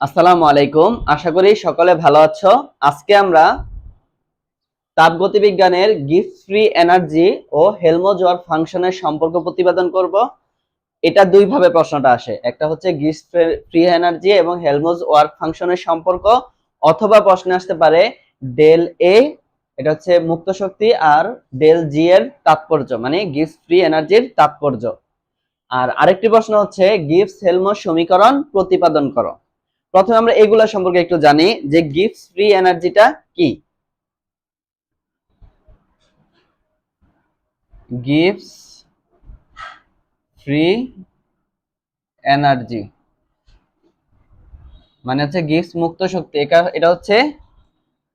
আসসালামু আলাইকুম। আশা করি সকলে ভালো আছো। আজকে আমরা তাপগতিবিজ্ঞানের গিফট ফ্রি এনার্জি ও হেলমোজোয়ার ফাংশনের সম্পর্ক প্রতিপাদন করব। এটা দুই ভাবে প্রশ্নটা আসে। একটা হচ্ছে গিফট ফ্রি এনার্জি এবং হেলমোজ ওয়ার্ক ফাংশনের সম্পর্ক। অথবা প্রশ্নে আসতে পারে ডেল এ, এটা হচ্ছে মুক্ত শক্তি, আর ডেল জি এর তাৎপর্য মানে গিফট ফ্রি এনার্জির তাৎপর্য। আর আরেকটি প্রশ্ন হচ্ছে গিফটস হেলমোজ সমীকরণ প্রতিপাদন করো। প্রথমে আমরা এগুলা সম্পর্কে একটু জানি, যে গিফটস ফ্রি এনার্জিটা কি? গিফটস ফ্রি এনার্জি মানে হচ্ছে গিফটস মুক্ত শক্তি, এটা হচ্ছে,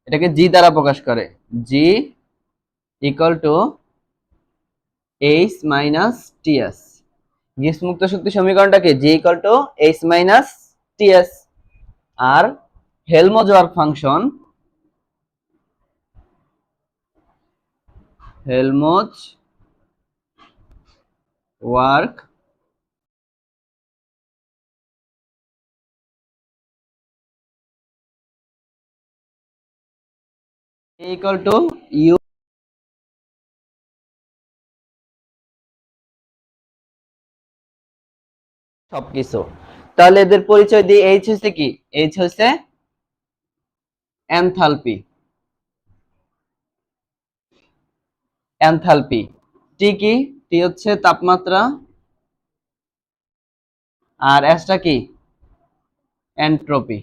এটাকে জি দ্বারা প্রকাশ করে। G equal to H minus TS Gibbs মুক্ত শক্তি সমীকরণটাকে G equal to H minus TS R Helmholtz work function Helmholtz work equal to u সবকিছু। তাহলে এদের পরিচয় দিয়ে এইচ হচ্ছে কি? এইচ হচ্ছে এনথালপি এনথালপি টি কি? টি হচ্ছে তাপমাত্রা। আর এসটা কি? এন্ট্রপি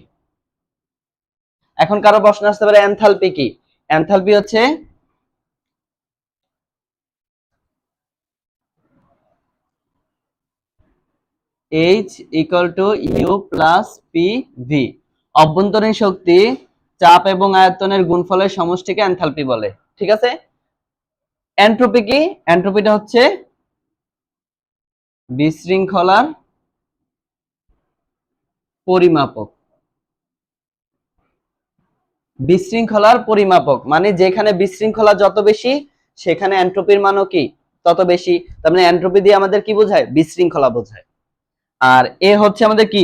এখন কারও প্রশ্ন আসতে পারে এনথালপি কি? এনথালপি হচ্ছে H equal to U plus P V অভ্যন্তরীণ শক্তি চাপ এবং আয়তনের গুণফলের সমষ্টিকে এনথালপি বলে, ঠিক আছে? এন্ট্রপি কি? এন্ট্রপিটা হচ্ছে বিশৃঙ্খলার পরিমাপক। বিশৃঙ্খলার পরিমাপক মানে যেখানে বিশৃঙ্খলা যত বেশি, সেখানে এন্ট্রপির মানও কি? তত বেশি। তার মানে এন্ট্রপি দিয়ে আমাদের কি বোঝায়? বিশৃঙ্খলা বোঝায়। আর এ হচ্ছে আমাদের কি?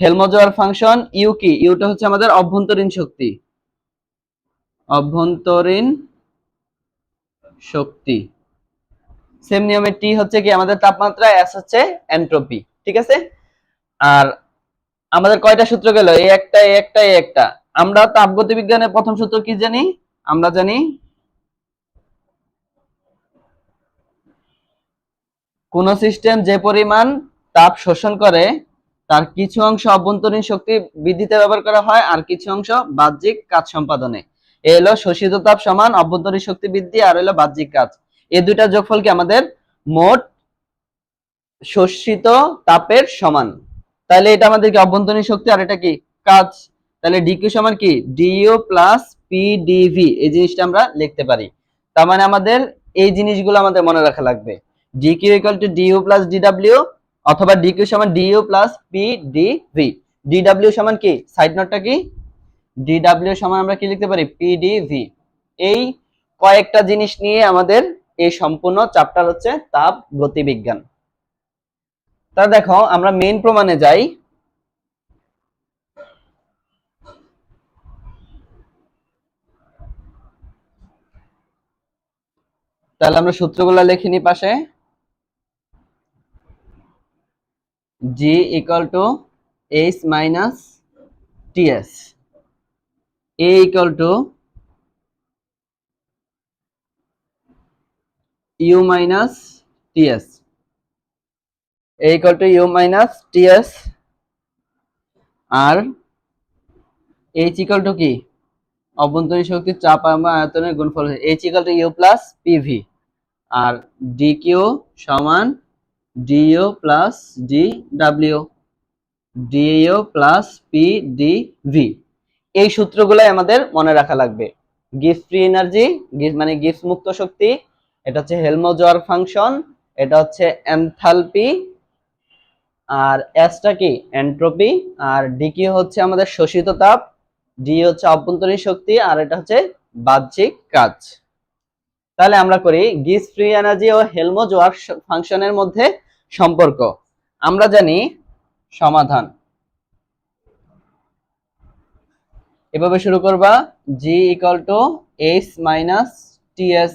হেলমোজোয়ার ফাংশন, ইউ কি? ইউটা হচ্ছে আমাদের অভ্যন্তরীণ শক্তি। অভ্যন্তরীণ শক্তি। সেম নিয়মে টি হচ্ছে কি? আমাদের তাপমাত্রা এস হচ্ছে এন্ট্রপি ঠিক আছে? আর আমাদের কয়টা সূত্র গেল? এই একটা এই একটা এই একটা। আমরা তাপগতিবিজ্ঞানের প্রথম সূত্র কি জানি? আমরা জানি কোন সিস্টেম যে পরিমাণ তাপ শোষণ করে, তার কিছু অংশ অভ্যন্তরীণ শক্তি বৃদ্ধিতে ব্যবহার করা হয় আর কিছু অংশ বাহ্যিক কাজ সম্পাদনে। এ হলো শোষিত তাপ সমান অভ্যন্তরীণ শক্তি বৃদ্ধি আর হলো বাহ্যিক কাজ। এই দুইটা যোগফল কি আমাদের? মোট শোষিত তাপের সমান। তাহলে এটা আমাদের কি অভ্যন্তরীণ শক্তি আর এটা কি? কাজ। তাহলে ডিকিউ সমান কি? ডিইউ প্লাস পিডিভি এই জিনিসটা আমরা লিখতে পারি। তার মানে আমাদের এই জিনিসগুলো আমাদের মনে রাখা লাগবে। DQ equal to DU plus DW অথবা ডিকিউ সমান ডিইউ প্লাস পিডিভি ডিডব্লিউ সমান কি? সাইড নোটটা কি? ডিডব্লিউ সমান আমরা কি লিখতে পারি? পিডিভি এই কয়েকটা জিনিস নিয়ে আমাদের এই সম্পূর্ণ চ্যাপ্টার হচ্ছে তাপ গতিবিজ্ঞান। তা দেখো, আমরা মেইন প্রমাণে যাই। তাহলে আমরা সূত্রগুলো লিখে নি পাশে। G equal to H minus TS A equal to U minus TS A equal to U minus TS R H equal to কি? অভ্যন্তরীণ শক্তির চাপ আয়তনের গুণফল H equal to U plus PV R D Q সমান DU plus D W DU plus P D এই সূত্রগুলাই আমাদের মনে রাখা লাগবে। গিফট ফ্রি এনার্জি মানে গিফট মুক্ত শক্তি, এটা হচ্ছে হেলমোজোয়ার ফাংশন এটা হচ্ছে এনথালপি আর এসটা কি? এন্ট্রপি আর ডি হচ্ছে আমাদের শোষিত তাপ ডি হচ্ছে অভ্যন্তরীণ শক্তি, আর এটা হচ্ছে বাহ্যিক কাজ। তাহলে আমরা করি গিস ফ্রি এনার্জি ও হেলমোজ ওয়ার্ক ফাংশনের মধ্যে সম্পর্ক। আমরা জানি সমাধান। এভাবে শুরু করবা G equal to H minus TS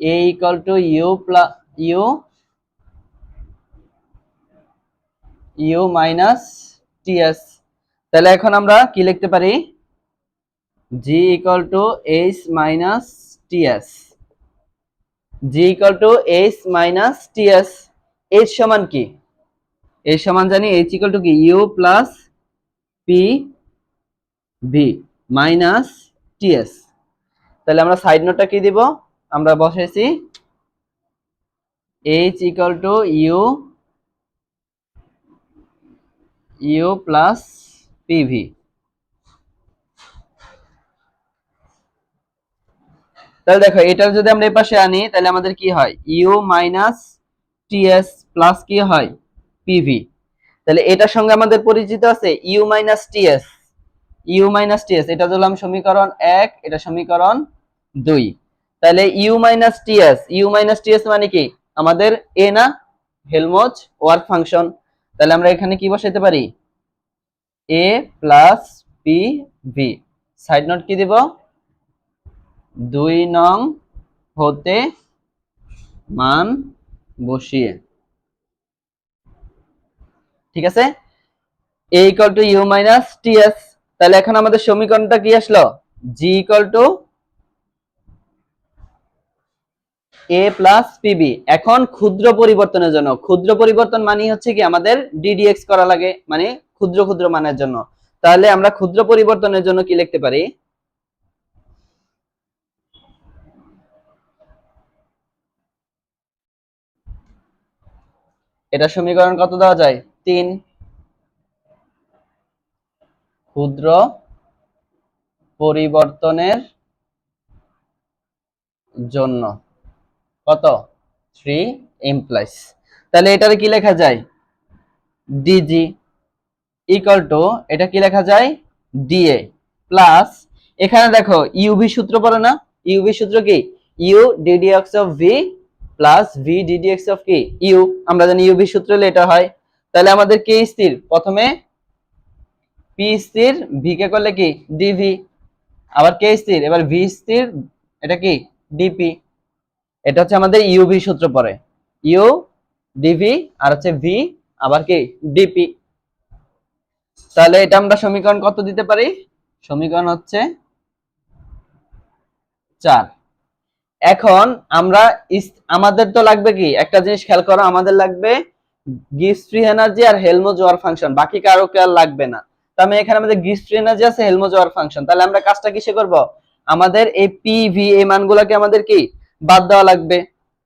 A equal to U plus U U minus TS তাহলে এখন আমরা কি লিখতে পারি? G equal to H minus TS G equal to H minus TS H সমান কি? এইচ সমান জানি এইচ ইকাল টু কি? U plus P V minus TS তাহলে আমরা সাইড নোটটা কি দিব? আমরা বসাইছি H equal to U U plus PV তাহলে দেখো, এটার যদি আমরা এই পাশে আনি, তাহলে আমাদের কি হয়? ইউ মাইনাস টিএস প্লাস কি হয়? পিভি তাহলে এটার সঙ্গে আমাদের পরিচিত আছে U minus TS U minus TS এটা ধরলাম সমীকরণ এক, এটা সমীকরণ দুই। তাহলে U minus TS U minus TS মানে কি? আমাদের এ না? হেলমোজ ওয়ার্ক ফাংশন তাহলে আমরা এখানে কি বসাইতে পারি? A plus P V side note কি দিব? দুই নং হতে মান বসিয়ে। ঠিক আছে? A equal to U minus TS তাহলে এখন আমাদের সমীকরণটা কি আসলো? G equal to A plus PV এখন ক্ষুদ্র পরিবর্তনের জন্য। ক্ষুদ্র পরিবর্তন মানে হচ্ছে কি আমাদের ডিডিএক্স করা লাগে মানে ক্ষুদ্র ক্ষুদ্র মানের জন্য। তাহলে আমরা ক্ষুদ্র পরিবর্তনের জন্য কি লিখতে পারি? এটা সমীকরণ কত দেওয়া যায়? তিন। ক্ষুদ্র পরিবর্তনের জন্য। কত? Three implies. তাহলে এটারে কি লেখা যায়? ডিজি। ইকাল টু, এটা কি লেখা যায়? ডিএ। প্লাস, এখানে দেখো, ইউভি সূত্র পড়ে না? ইউভি সূত্র কি? U DDX of V plus V DDX of কি ইউ আমরা জানি ইউভি সূত্র হলে এটা হয়। তাহলে আমাদের কে স্থির। প্রথমে পি স্থির ভি কে করলে কি? ডিভি আবার কে স্থির, এবার ভি স্থির, এটা কি? ডিপি এটা হচ্ছে আমাদের ইউভি সূত্র পরে। ইউ ডিভি আর হচ্ছে ভি আবার কি? ডিপি তাহলে এটা আমরা সমীকরণ কত দিতে পারি? সমীকরণ হচ্ছে চার। এখন আমরা আমাদের তো লাগবে কি? একটা জিনিস খেয়াল করো, আমাদের লাগবে গিভস ফ্রি এনার্জি আর হেলমো জোয়ার ফাংশন, বাকি কারও কে আর লাগবে না? মানে এখানে আমাদের গিভস ফ্রি এনার্জি আছে, হেলমো জোয়ার ফাংশন। তাহলে আমরা কাজটা কিসে করব? আমাদের এই পি ভি এই মানগুলোকে আমাদের কি? বাদ দেওয়া লাগবে।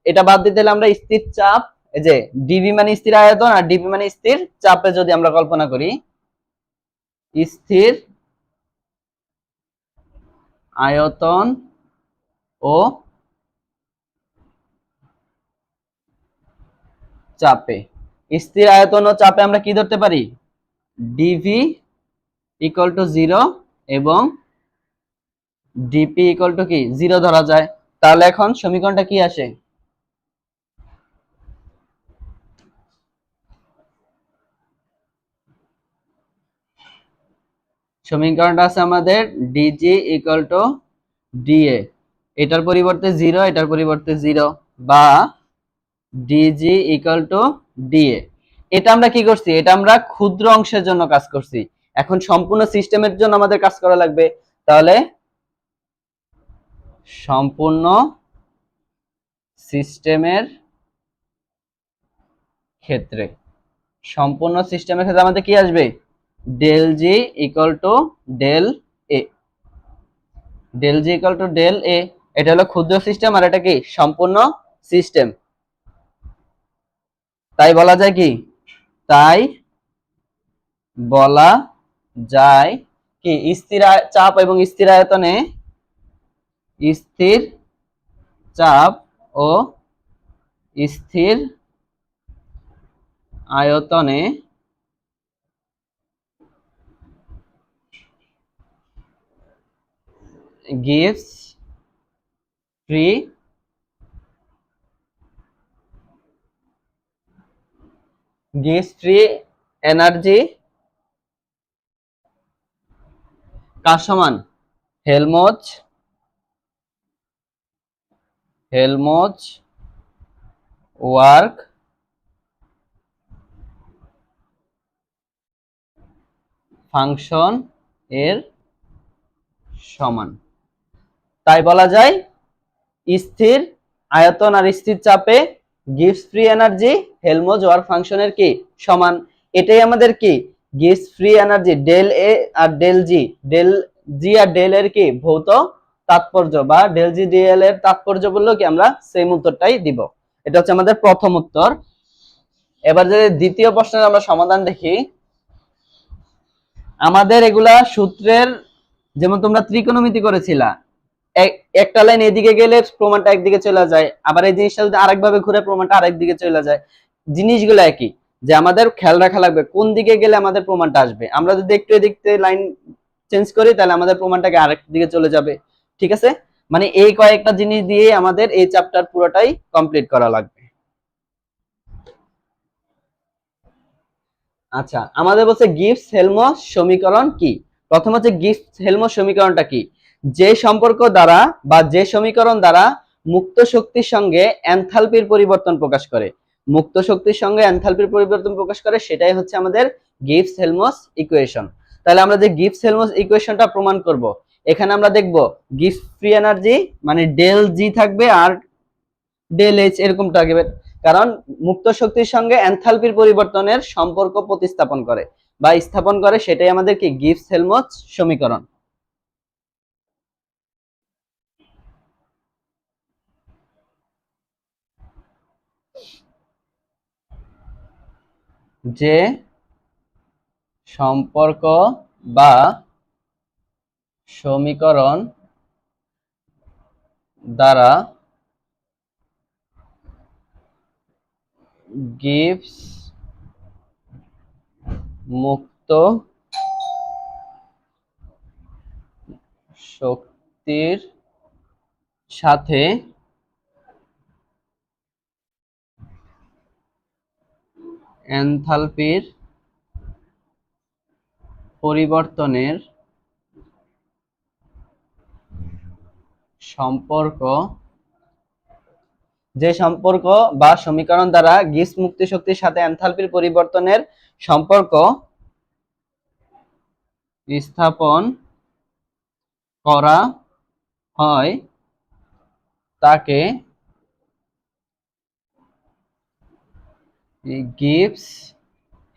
এটা বাদ দিতে হলে আমরা স্থির চাপ, এই যে ডিভি মানে স্থির আয়তন আর ডিভি মানে স্থির চাপে যদি আমরা কল্পনা করি, স্থির আয়তন ও চাপে। স্থির আয়তন ও চাপে আমরা কি ধরতে পারি? ডিভি ইকুয়াল টু জিরো এবং ডিপি ইকুয়াল টু কি? জিরো ধরা যায়। তাহলে এখন সমীকরণটা কি আসে? সমীকরণটা আছে আমাদের ডিজি ইকুয়াল টু ডিএ এটার পরিবর্তে জিরো এটার পরিবর্তে জিরো বা ডিজি ইকুয়াল টু ডিএ এটা আমরা কি করছি? এটা আমরা ক্ষুদ্র অংশের জন্য কাজ করছি। এখন সম্পূর্ণ সিস্টেমের জন্য আমাদের কাজ করা লাগবে। তাহলে সম্পূর্ণ সিস্টেমের ক্ষেত্রে। সম্পূর্ণ সিস্টেমের ক্ষেত্রে আমাদের কি আসবে? Del G equal to del A del G equal to del A এটা হলো ক্ষুদ্র সিস্টেম আর এটা কি? সম্পূর্ণ সিস্টেম। তাই বলা যায় কি? তাই বলা যায় কি? স্থির চাপ এবং স্থির আয়তনে স্থির চাপ ও স্থির আয়তনে gives free gives এনার্জি কার সমান হেলমোজ হেলমোজ, ওয়ার্ক, ফাংশন এর সমান। তাই বলা যায়, স্থির আয়তন আর স্থির চাপে গিভস ফ্রি এনার্জি হেলমোজ ওয়ার্ক ফাংশনের কি? সমান। এটাই আমাদের কি? গিভস ফ্রি এনার্জি ডেল এ আর ডেল জি ডেল জি আর ডেল এর কি? ভৌত তাৎপর্য বা ডেল জি ডিএল এর তাৎপর্য বললেও কি আমরা সেম উত্তরটাই দিব। এটা হচ্ছে আমাদের প্রথম উত্তর। এবার যদি দ্বিতীয় প্রশ্নের আমরা সমাধান দেখি। আমাদের এগুলা সূত্রের, যেমন তোমরা ত্রিকোণমিতি করেছিলা একটা লাইন এদিকে গেলে প্রমাণটা একদিকে চলে যায়, আবার এই জিনিসটা যদি আরেকভাবে ঘুরে প্রমাণটা আরেকদিকে চলে যায়। জিনিসগুলো একই, যে আমাদের খেয়াল রাখা লাগবে কোন দিকে গেলে আমাদের প্রমাণটা আসবে। আমরা যদি একটু এদিক লাইন চেঞ্জ করি, তাহলে আমাদের প্রমাণটাকে আরেক দিকে চলে যাবে। ঠিক আছে? মানে এই কয়েকটা জিনিস দিয়ে আমাদের এই চ্যাপ্টার পুরোটাই কমপ্লিট করা লাগবে। আচ্ছা আমাদের বলছে গিফটস হেলমো সমীকরণ কি? প্রথম হচ্ছে গিফটস হেলমো সমীকরণটা কি? যে সম্পর্ক দ্বারা বা যে সমীকরণ দ্বারা মুক্ত শক্তির সঙ্গে এনথালপির পরিবর্তন প্রকাশ করে। মুক্ত শক্তির সঙ্গে এনথালপির পরিবর্তন প্রকাশ করে, সেটাই হচ্ছে আমাদের গিফটস হেলমোস ইকুয়েশন। তাহলে আমরা যে গিফটস হেলমোস ইকুয়েশনটা প্রমাণ করব। এখানে আমরা দেখব গিফট ফ্রি এনার্জি মানে ডেল জি থাকবে আর ডেল এইচ এরকম থাকবে কারণ মুক্ত শক্তির সঙ্গে এনথালপির পরিবর্তনের সম্পর্ক প্রতিস্থাপন করে বা স্থাপন করে, সেটাই আমাদের কি? গিফটস হেলমোস সমীকরণ। যে সম্পর্ক বা সমীকরণ দ্বারা গিভস মুক্ত শক্তির সাথে এনথালপির পরিবর্তনের সম্পর্ক, যে সম্পর্ক বা সমীকরণ দ্বারা গিস মুক্তি শক্তির সাথে এনথালপির পরিবর্তনের সম্পর্ক স্থাপন করা হয়, তাকে গিভস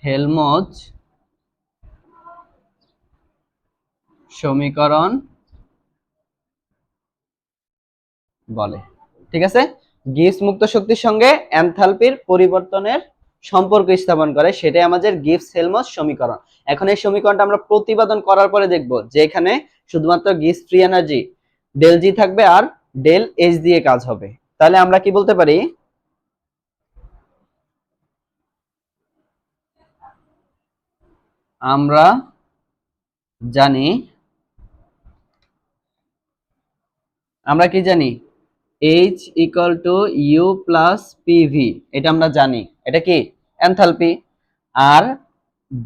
হেলমোজ, সমীকরণ বলে। ঠিক আছে? গিভস মুক্ত শক্তির সঙ্গে এনথালপির পরিবর্তনের সম্পর্ক স্থাপন করে, সেটাই আমাদের গিভস হেলমোজ, সমীকরণ। এখন এই সমীকরণটা আমরা প্রতিপাদন করার পরে দেখব যে এখানে শুধুমাত্র গিভস ফ্রি এনার্জি ডেল জি থাকবে আর ডেল এইচ দিয়ে কাজ হবে। তাহলে আমরা কি বলতে পারি? আমরা জানি, আমরা কি জানি? H equal to U plus PV এটা আমরা জানি। এটা কি? Enthalpy R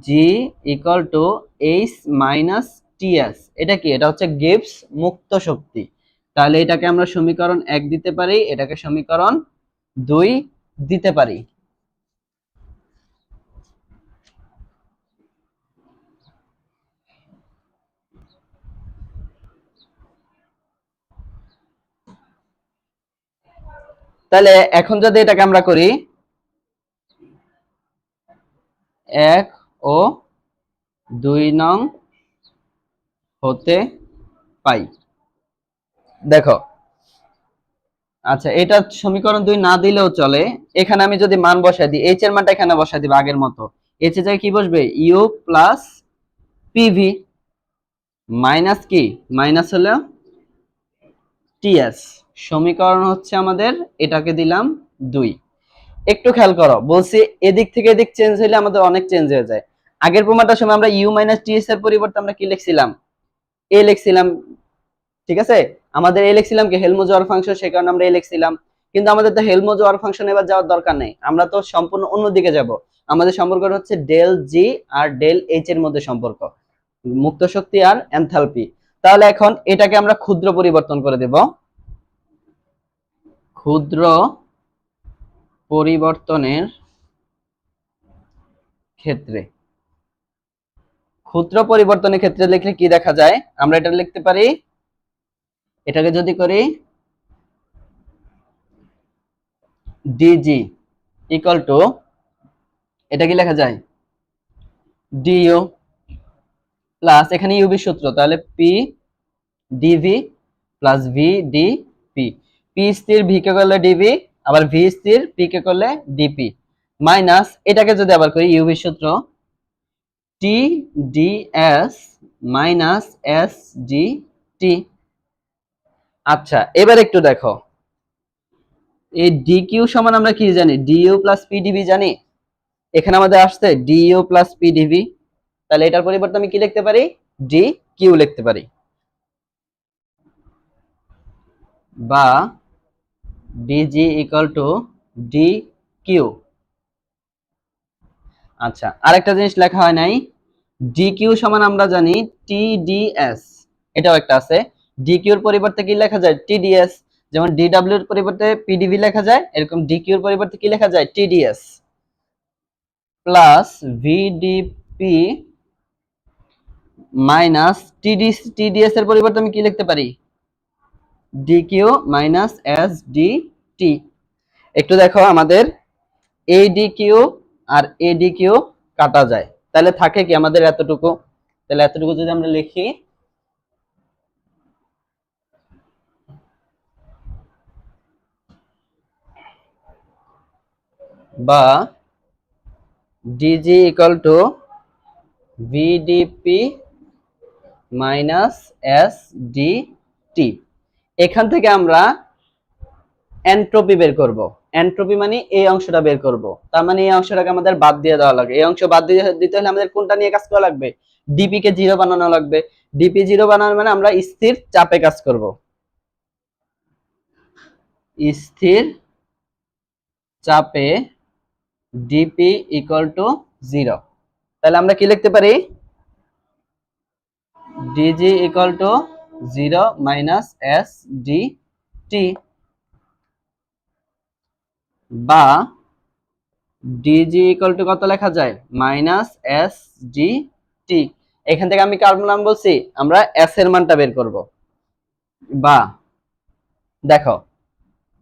G equal to H minus TS এটা কি? এটা হচ্ছে গিভস মুক্ত শক্তি। তাহলে এটাকে আমরা সমীকরণ এক দিতে পারি, এটাকে সমীকরণ দুই দিতে পারি। তাহলে এখন যদি এটাকে আমরা করি, এক ও দুই নং হতে পাই। দেখো আচ্ছা এটা সমীকরণ দুই না দিলেও চলে। এখানে আমি যদি মান বসাই দিই এইচ এর মানটা এখানে বসাই দিব আগের মতো। এইচ এর জায়গায় কি বসবে? ইউ প্লাস পিভি মাইনাস কি? মাইনাস হলো টিএস সমীকরণ হচ্ছে আমাদের, এটাকে দিলাম দুই। একটু খেয়াল করো, বলছি এদিক থেকে এদিক চেঞ্জ হলে আমাদের অনেক চেঞ্জ হয়ে যায়। আগের প্রমাণটার সময় আমরা ইউ মাইনাস টিএস এর পরিবর্তে আমরা কি লিখছিলাম? এ লিখছিলাম, ঠিক আছে? আমাদের এ লিখছিলাম কি হেলমো যাওয়ার ফাংশন সে কারণে আমরা এ লিখছিলাম। কিন্তু আমাদের তো হেলমো যাওয়ার ফাংশন এবার যাওয়ার দরকার নেই। আমরা তো সম্পূর্ণ অন্যদিকে যাব। আমাদের সম্পর্কটা হচ্ছে ডেল জি আর ডেল এইচ এর মধ্যে সম্পর্ক। মুক্ত শক্তি আর এনথালপি তাহলে এখন এটাকে আমরা ক্ষুদ্র পরিবর্তন করে দেব। ক্ষুদ্র পরিবর্তনের ক্ষেত্রে। ক্ষুদ্র পরিবর্তনের ক্ষেত্রে লিখলে কি দেখা যায়? আমরা এটা লিখতে পারি, এটাকে যদি করি ডিজি ইকুয়াল টু এটা কি লেখা যায়? ডিইউ প্লাস এখানে ইউবি সূত্র, তাহলে P DV plus V D P P স্থির ভি কে করলে ডিভি আবার ভি স্থির পি কে করলে ডিপি মাইনাস এটাকে যদি আবার করি ইউবি সূত্র T D S minus S D T আচ্ছা এবার একটু দেখো। এই ডি কিউ সমান আমরা কি জানি? ডিইউ প্লাস পিডিবি জানি? এখানে আমাদের আসছে ডিইউ প্লাস পিডিবি তাহলে এটার পরিবর্তে আমি কি লিখতে পারি? ডি কিউ লিখতে পারি। বা DG equal to D Q আচ্ছা আরেকটা জিনিস লেখা হয় নাই। ডি সমান আমরা জানি টি ডি এটাও একটা আছে। ডি কিউর পরিবর্তে কি লেখা যায়? টিডিএস যেমন ডিডব্লিউ এর পরিবর্তে পিডিভি লেখা যায়, এরকম ডি কিউর পরিবর্তে কি লেখা যায়? TDS plus VDP minus TD TDS এর পরিবর্তে আমি কি লিখতে পারি? DQ minus S D T একটু দেখো আমাদের এডিকিউ আর এডিকিউ কাটা যায়। তাহলে থাকে কি আমাদের এতটুকু? তাহলে এতটুকু যদি আমরা লিখি, বা DG equal to VDP minus S D T এখান থেকে আমরা এন্ট্রপি বের করব। এন্ট্রপি মানে এই অংশটা বের করব। তার মানে এই অংশটাকে আমাদের বাদ দিয়ে দেওয়া লাগবে এই অংশ বাদ দিয়ে দিতে হলে আমাদের কোনটা নিয়ে কাজ করা লাগবে? ডিপি কে জিরো বানানো লাগবে। ডিপি জিরো বানানো মানে আমরা স্থির চাপে কাজ করব। স্থির চাপে ডিপি ইকুয়াল টু জিরো তাহলে আমরা কি লিখতে পারি? DG equal to zero minus S D T বা ডিজি ইকুয়াল টু কত লেখা যায়? Minus S D T. এখান থেকে আমি কার নাম বলছি? আমরা এস এর মানটা বের করব। বা দেখো,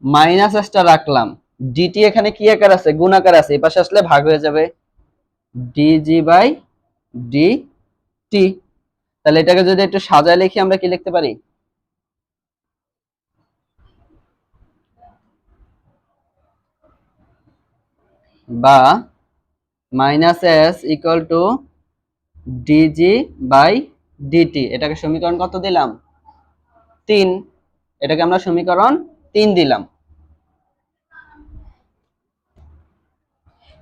মাইনাস এসটা রাখলাম। ডিটি এখানে কি আকার আছে? গুণ আকার আছে। এই পাশে আসলে ভাগ হয়ে যাবে। DG by D T. তাহলে এটাকে যদি একটু সাজায় লিখি, আমরা কি লিখতে পারি? বা minus S equal to DG by DT. এটাকে সমীকরণ কত দিলাম? তিন। এটাকে আমরা সমীকরণ তিন দিলাম।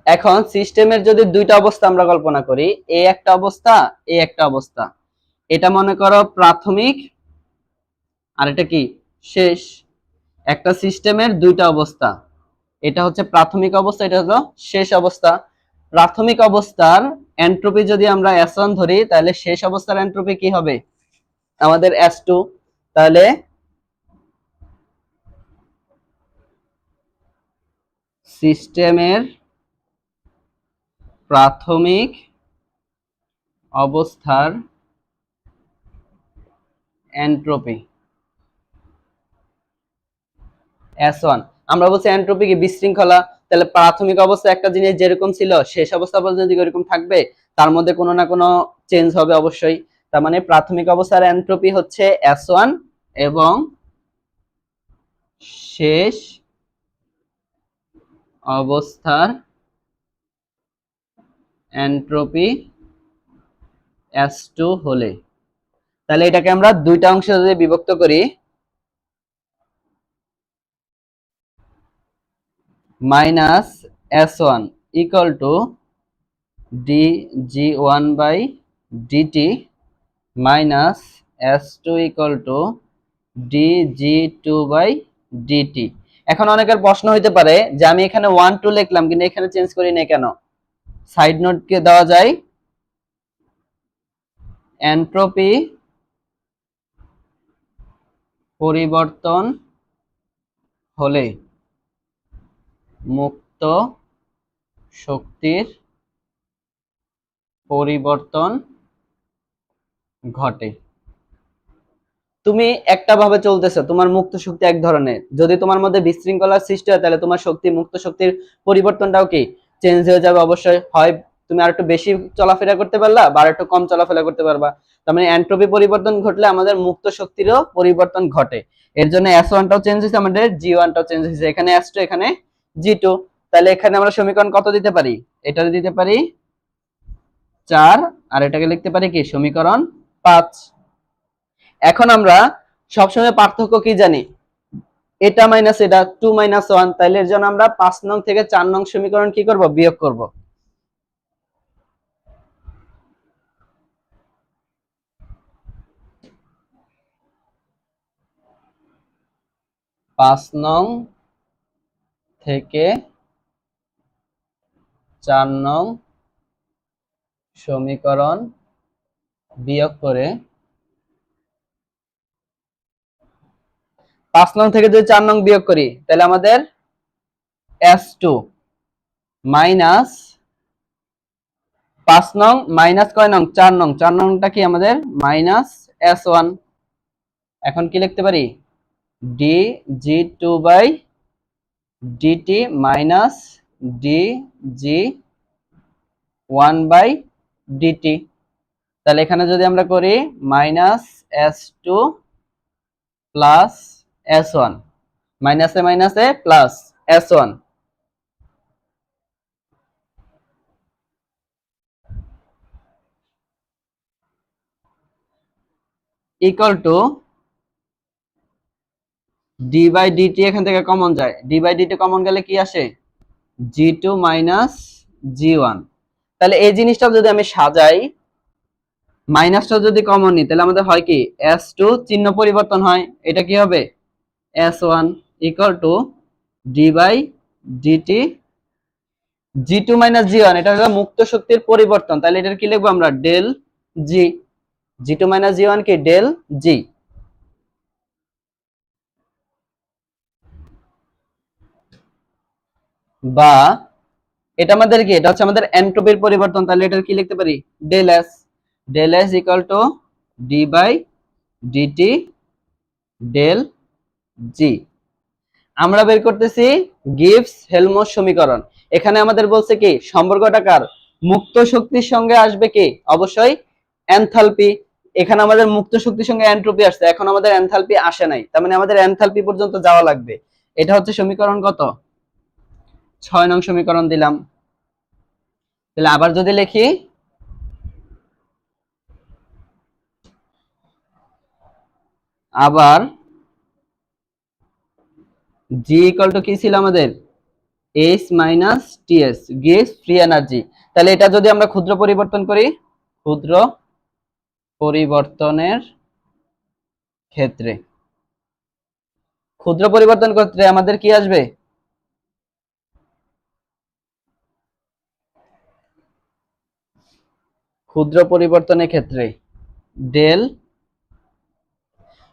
এখন সিস্টেমের যদি দুইটা অবস্থা আমরা কল্পনা করি, এ একটা অবস্থা, এ একটা অবস্থা। এটা মনে করো প্রাথমিক, আর এটা কি? শেষ। একটা সিস্টেমের দুইটা অবস্থা। এটা হচ্ছে প্রাথমিক অবস্থা, এটা হলো শেষ অবস্থা। প্রাথমিক অবস্থার এন্ট্রপি যদি আমরা এস ওয়ান ধরি, তাহলে শেষ অবস্থার এন্ট্রপি কি হবে? আমাদের এস টু তাহলে সিস্টেমের প্রাথমিক অবস্থার এন্ট্রপি। এস ওয়ান আমরা বলছি এন্ট্রপি কি বিশৃঙ্খলা? তাহলে প্রাথমিক অবস্থা একটা জিনিস যেরকম ছিল, শেষ অবস্থা পর্যন্ত এরকম থাকবে, তার মধ্যে কোনো না কোনো চেঞ্জ হবে অবশ্যই। তার মানে প্রাথমিক অবস্থার এন্ট্রপি হচ্ছে এস ওয়ান এবং শেষ অবস্থার এন্ট্রপি এস টু হলে। তাহলে এটাকে আমরা দুইটা অংশে যদি বিভক্ত করি minus S one equal to D G one by DT minus S two equal to D G two by DT এখন অনেকের প্রশ্ন হইতে পারে যে আমি এখানে ওয়ান টু লিখলাম, কিন্তু এখানে চেঞ্জ করি না কেন? সাইড নোটকে দেওয়া যায়। এন্ট্রপি পরিবর্তন হলে মুক্ত শক্তির পরিবর্তন ঘটে। তুমি একটা ভাবে চলতেছো, তোমার মুক্ত শক্তি এক ধরনের। যদি তোমার মধ্যে বিশৃঙ্খলার সৃষ্টি হয়, তাহলে তোমার শক্তি, মুক্ত শক্তির পরিবর্তনটাও কি? চেঞ্জ হয়ে যাবে অবশ্যই। হয় তুমি আর একটু বেশি চলাফেরা করতে পারলা বা একটু কম চলাফেরা করতে পারবা। তার মানে এন্ট্রপি পরিবর্তন ঘটলে আমাদের মুক্ত শক্তিরও পরিবর্তন ঘটে। এর জন্য এস ওয়ানটাও চেঞ্জ হয়েছে, আমাদের জি ওয়ানটাও চেঞ্জ হয়েছে। এখানে এস টু এখানে জি টু তাহলে এখানে আমরা সমীকরণ কত দিতে পারি? এটা দিতে পারি চার, আর এটাকে লিখতে পারি কি? সমীকরণ পাঁচ। এখন আমরা সবসময় পার্থক্য কি জানি? এটা মাইনাস এটা টু মাইনাস ওয়ান তাহলে এর জন্য আমরা পাঁচ নং থেকে চার নং সমীকরণ কি করব? বিয়োগ করব। পাঁচ নং থেকে চার নং সমীকরণ বিয়োগ করে পাঁচ নং থেকে যদি চার নং বিয়োগ করি, তাহলে আমাদের এস টু মাইনাস পাঁচ নং মাইনাস কয় নং? চার নং। চার নংটা কি আমাদের? মাইনাস এস ওয়ান এখন কি লিখতে পারি? D G two by DT minus D G one by DT তাহলে এখানে যদি আমরা করি minus S two plus S one মাইনাসে মাইনাসে plus S one equal to D by DT এখান থেকে কমন যায়। ডি বাই ডিটি কমন গেলে কি আসে? G two minus G one তাহলে এই জিনিসটা যদি আমি সাজাই মাইনাসটা যদি কমন নিই, তাহলে আমাদের হয় কি? এস টু চিহ্ন পরিবর্তন হয়। এটা কি হবে? S one equal to D by DT G two minus G one এটা হলো মুক্ত শক্তির পরিবর্তন। তাহলে এটার কি লিখব আমরা? Del G G two minus G one কি? ডেল জি বা এটা আমাদের কি? এটা হচ্ছে আমাদের এন্ট্রপির পরিবর্তন। তাহলে এটার কি লিখতে পারি? Del S del S equal to D by DT del G আমরা বের করতেছি গিভস হেলমোস সমীকরণ। এখানে আমাদের বলছে কি, সম্পর্কটা কার? মুক্ত শক্তির সঙ্গে আসবে কি? অবশ্যই এনথালপি এখানে আমাদের মুক্ত শক্তির সঙ্গে এন্ট্রপি আসছে। এখন আমাদের এনথালপি আসে নাই। তার মানে আমাদের এনথালপি পর্যন্ত যাওয়া লাগবে। এটা হচ্ছে সমীকরণ কত? ছয় নং সমীকরণ দিলাম। তাহলে আবার যদি লিখি, আবার জি ইকাল টু কি ছিল আমাদের? এইচ মাইনাস টিএস গেস ফ্রি এনার্জি তাহলে এটা যদি আমরা ক্ষুদ্র পরিবর্তন করি, ক্ষুদ্র পরিবর্তনের ক্ষেত্রে। ক্ষুদ্র পরিবর্তন ক্ষেত্রে আমাদের কি আসবে? ক্ষুদ্র পরিবর্তনের ক্ষেত্রে। ডেল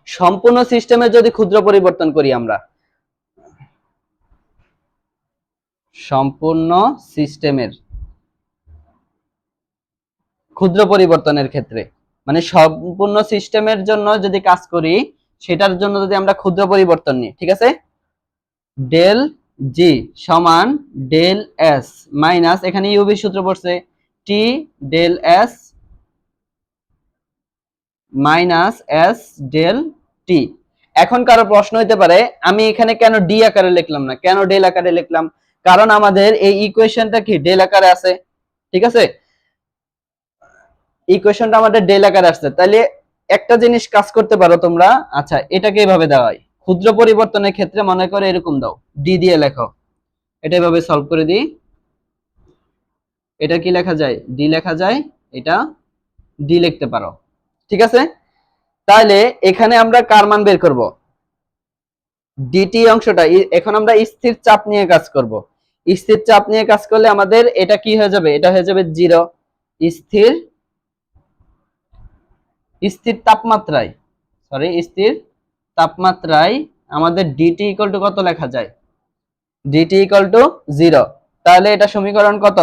সম্পূর্ণ সিস্টেমে যদি ক্ষুদ্র পরিবর্তন করি আমরা। সম্পূর্ণ সিস্টেমের ক্ষুদ্র পরিবর্তনের ক্ষেত্রে। মানে সম্পূর্ণ সিস্টেমের জন্য যদি কাজ করি, সেটার জন্য যদি আমরা ক্ষুদ্র পরিবর্তন নিই, ঠিক আছে? ডেল জি সমান ডেল এস মাইনাস এখানে ইউবি সূত্র পড়ছে। T del S minus S del T. এখন কারও প্রশ্ন হইতে পারে, আমি এখানে কেন ডি আকারে লিখলাম না? কেন ডেল আকারে লিখলাম? কারণ আমাদের এই ইকুয়েশনটা কি? ডেল আকারে আছে। ঠিক আছে? ইকুয়েশনটা আমাদের ডেল আকারে আসছে। তাহলে একটা জিনিস কাজ করতে পারো তোমরা। আচ্ছা এটাকে এভাবে দেওয়াই। ক্ষুদ্র পরিবর্তনের ক্ষেত্রে মনে করে এরকম দাও। ডি দিয়ে লেখো। এটা এভাবে সলভ করে দিই। এটা কি লেখা যায়? ডি লেখা যায়, এটা ডি লিখতে পারো। ঠিক আছে? তাহলে এখানে আমরা কার মান বের করব? ডিটি অংশটা এখন আমরা স্থির চাপ নিয়ে কাজ করব। স্থির চাপ নিয়ে কাজ করলে আমাদের এটা কি হয়ে যাবে? এটা হয়ে যাবে জিরো। স্থির স্থির তাপমাত্রায় সরি স্থির তাপমাত্রায় আমাদের ডিটি ইকুয়াল টু কত লেখা যায়? ডিটি ইকুয়াল টু জিরো তাহলে এটা সমীকরণ কত?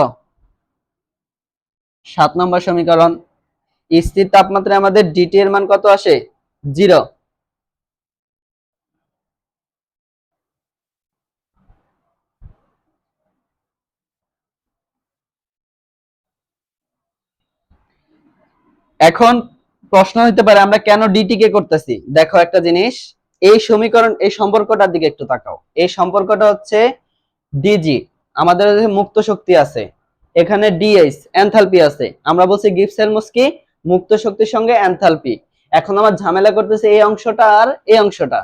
সাত নম্বর সমীকরণ। স্থির তাপমাত্রায় আমাদের ডিটি এর মান কত আসে? জিরো। এখন প্রশ্ন হতে পারে, আমরা কেন ডিটি কে করতেছি? দেখো একটা জিনিস, এই সমীকরণ, এই সম্পর্কটার দিকে একটু তাকাও। এই সম্পর্কটা হচ্ছে ডিজি আমাদের মুক্ত শক্তি আছে। এখানে ডিএস এনথালপি আছে। আমরা বলছি গিবসেলমস কি মুক্ত শক্তির সঙ্গে এনথালপি এখন আমার ঝামেলা করতেছে এই অংশটা আর এই অংশটা।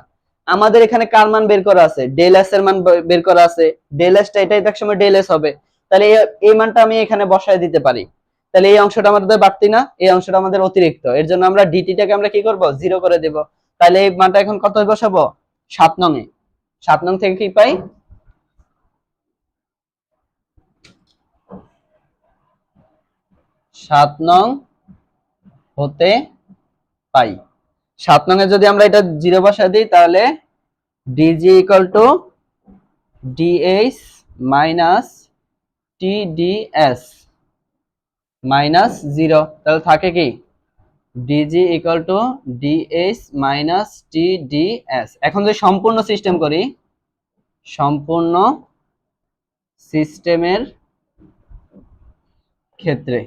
আমাদের এখানে কার মান বের করা আছে? ডেল এস এর মান বের করা আছে। ডেল এসটা এটাই এক সময় ডেল এস হবে। তাহলে এই- এই মানটা আমি এখানে বসায় দিতে পারি। তাহলে এই অংশটা আমাদের বাড়তি না? এই অংশটা আমাদের অতিরিক্ত। এর জন্য আমরা ডিটিটাকে আমরা কি করব? জিরো করে দেব। তাহলে এই মানটা এখন কত বসাবো? সাত নং এ। সাত নং থেকে কি পাই? সাত নং হতে পাই। সাত নং এ যদি আমরা এটা জিরো বসা দিই, তাহলে DG equal to DH minus TDS minus zero তাহলে থাকে কি? DG equal to DH minus TDS এখন যদি সম্পূর্ণ সিস্টেম করি, সম্পূর্ণ সিস্টেমের ক্ষেত্রে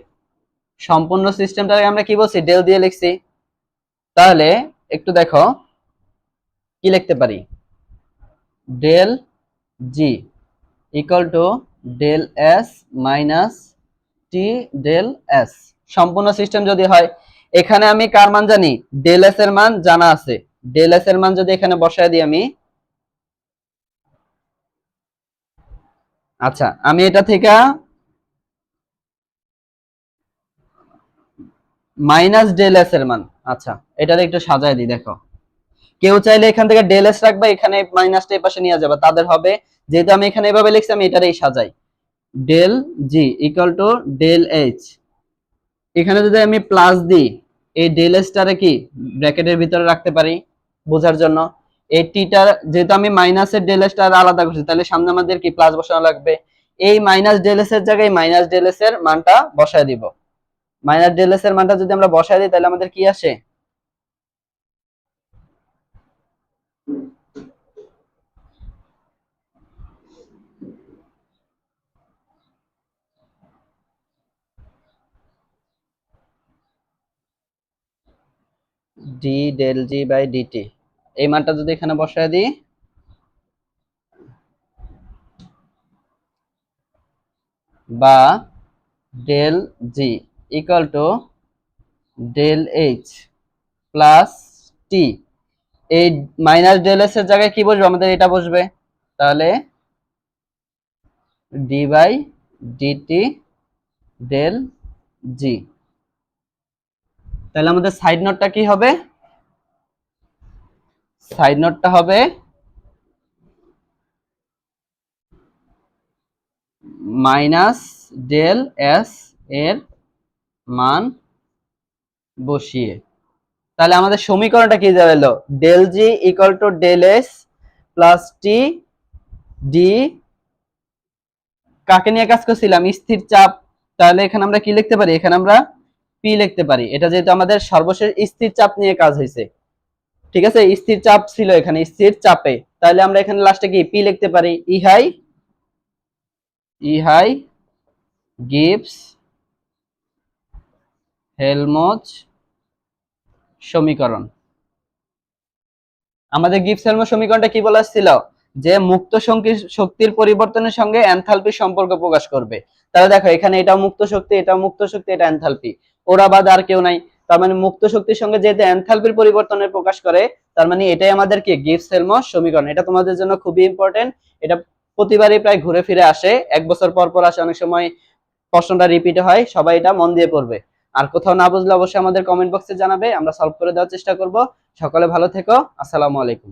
সম্পূর্ণ সিস্টেমটাকে আমরা কি বলছি? ডেল দিয়ে লিখছি। তাহলে একটু দেখো, কি লিখতে পারি? Del G equal to del S minus T del S সম্পূর্ণ সিস্টেম যদি হয়, এখানে আমি কার মান জানি? ডেল এস এর মান জানা আছে। ডেল এস এর মান যদি এখানে বসায় দিই আমি। আচ্ছা আমি এটা থেকে মাইনাস ডেল এস এর মান। আচ্ছা এটার একটু সাজায় দিই, দেখো। কেউ চাইলে এখান থেকে ডেল এস রাখবে, এখানে মাইনাসটা এই পাশে নিয়ে যাবে, তাদের হবে। যেহেতু আমি এখানে এভাবে লিখছি, আমি এটারই সাজাই। Del G equal to del H এখানে যদি আমি প্লাস দিই, এই ডেল এসটারে কি ব্র্যাকেটের ভিতরে রাখতে পারি, বোঝার জন্য। এই টিটা যেহেতু আমি মাইনাসের ডেল এসটা আলাদা করছি, তাহলে সামনে আমাদের কি প্লাস বসানো লাগবে? এই মাইনাস ডেল এস এর জায়গায় মাইনাস ডেল এস এর মানটা বসায় দিব। মাইনাস ডেল এস এর মানটা যদি আমরা বসায় দিই, তাহলে আমাদের কি আসে? D del G by DT এই মানটা যদি এখানে বসায় দিই, বা del G equal to del H plus T এই মাইনাস ডেল এস এর জায়গায় কি বসবে? আমাদের এটা বসবে। তাহলে d by dt del G তাহলে আমাদের সাইড নোটটা কি হবে? সাইড নোটটা হবে মাইনাস ডেল এস এর মান বসিয়ে। তাহলে আমাদের সমীকরণটা কি দাঁড়াল del G equal to del S plus T D কাকে নিয়ে কাজ করছিলাম? স্থির চাপ। তাহলে এখানে আমরা কি লিখতে পারি? এখানে আমরা পি লিখতে পারি। এটা যেহেতু আমাদের সর্বশেষ স্থির চাপ নিয়ে কাজ হয়েছে। ঠিক আছে? স্থির চাপ ছিল এখানে, স্থির চাপে। তাহলে আমরা এখানে লাস্টে কি? পি লিখতে পারি। ইহাই ইহাই গিভস হেলমোজ সমীকরণ। আমাদের গিভস হেলমোজ সমীকরণটা কি বলা ছিল যে মুক্ত শক্তির পরিবর্তনের সঙ্গে এনথালপির সম্পর্ক প্রকাশ করবে। তাহলে দেখো, এখানে এটা মুক্ত শক্তি এটা মুক্ত শক্তি, এটা এনথালপি। ওরা বাদ আর কেউ নাই। তার মানে মুক্ত শক্তির সঙ্গে যেহেতু এনথালপির পরিবর্তনের প্রকাশ করে, তার মানে এটাই আমাদের কি? গিভস হেলমোজ সমীকরণ। এটা তোমাদের জন্য খুবই ইম্পর্টেন্ট এটা প্রতিবারই প্রায় ঘুরে ফিরে আসে। এক বছর পর পর আসে, অনেক সময় প্রশ্নটা রিপিট হয়, সবাই এটা মন দিয়ে পড়বে। আর কোথাও না বুঝলে অবশ্যই আমাদের কমেন্ট বক্সে জানাবে, আমরা সলভ করে দেওয়ার চেষ্টা করব। সকলে ভালো থেকো, আসসালামু আলাইকুম।